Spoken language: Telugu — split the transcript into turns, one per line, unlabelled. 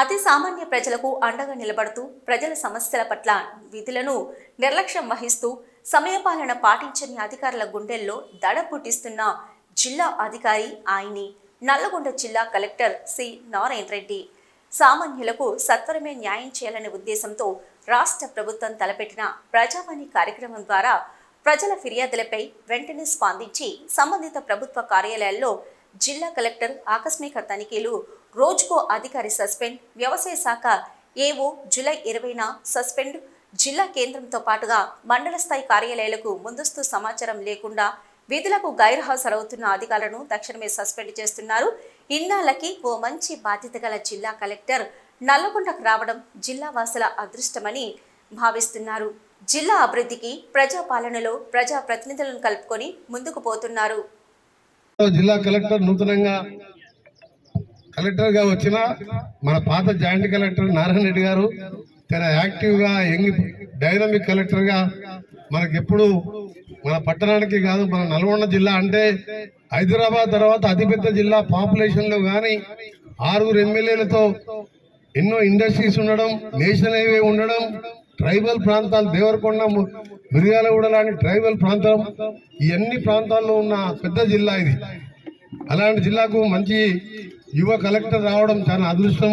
అతి సామాన్య ప్రజలకు అండగా నిలబడుతూ ప్రజల సమస్యల పట్ల విధులను నిర్లక్ష్యం వహిస్తూ సమయపాలన పాటించని అధికారుల గుండెల్లో దడ పుట్టిస్తున్న జిల్లా అధికారి ఆయని నల్లగొండ జిల్లా కలెక్టర్ సి నారాయణ రెడ్డి సామాన్యులకు సత్వరమే న్యాయం చేయాలనే ఉద్దేశంతో రాష్ట్ర ప్రభుత్వం తలపెట్టిన ప్రజావాణి కార్యక్రమం ద్వారా ప్రజల ఫిర్యాదులపై వెంటనే స్పందించి సంబంధిత ప్రభుత్వ కార్యాలయాల్లో జిల్లా కలెక్టర్ ఆకస్మిక తనిఖీలు రోజుకో అధికారి సస్పెండ్ వ్యవసాయ శాఖ ఏవో జూలై ఇరవైన సస్పెండ్ జిల్లా కేంద్రంతో పాటుగా మండల స్థాయి కార్యాలయాలకు ముందస్తు సమాచారం లేకుండా విధులకు గైర్హాజరవుతున్న అధికారులను తక్షణమే సస్పెండ్ చేస్తున్నారు. ఇన్నాళ్ళకి ఓ మంచి బాధ్యత గల జిల్లా కలెక్టర్ నల్లగొండకు రావడం జిల్లా వాసుల అదృష్టమని భావిస్తున్నారు. జిల్లా అభివృద్ధికి ప్రజా పాలనలో ప్రజా ప్రతినిధులను కలుపుకొని ముందుకు పోతున్నారు.
జిల్లా కలెక్టర్ నూతనంగా కలెక్టర్గా వచ్చిన మన పాత జాయింట్ కలెక్టర్ నారాయణ రెడ్డి గారు తన యాక్టివ్గా యంగ్ డైనమిక్ కలెక్టర్గా మనకి ఎప్పుడు మన పట్టణానికి కాదు మన నల్గొండ జిల్లా అంటే హైదరాబాద్ తర్వాత అతిపెద్ద జిల్లా పాపులేషన్లో ఆరుగురు ఎమ్మెల్యేలతో ఎన్నో ఇండస్ట్రీస్ ఉండడం నేషనల్ హైవే ఉండడం ట్రైబల్ ప్రాంతాలు దేవరకొండ మిర్యాలగూడ లాంటి ట్రైబల్ ప్రాంతం ఈ అన్ని ప్రాంతాల్లో ఉన్న పెద్ద జిల్లా ఇది. అలాంటి జిల్లాకు మంచి యువ కలెక్టర్ రావడం చాలా అదృష్టం.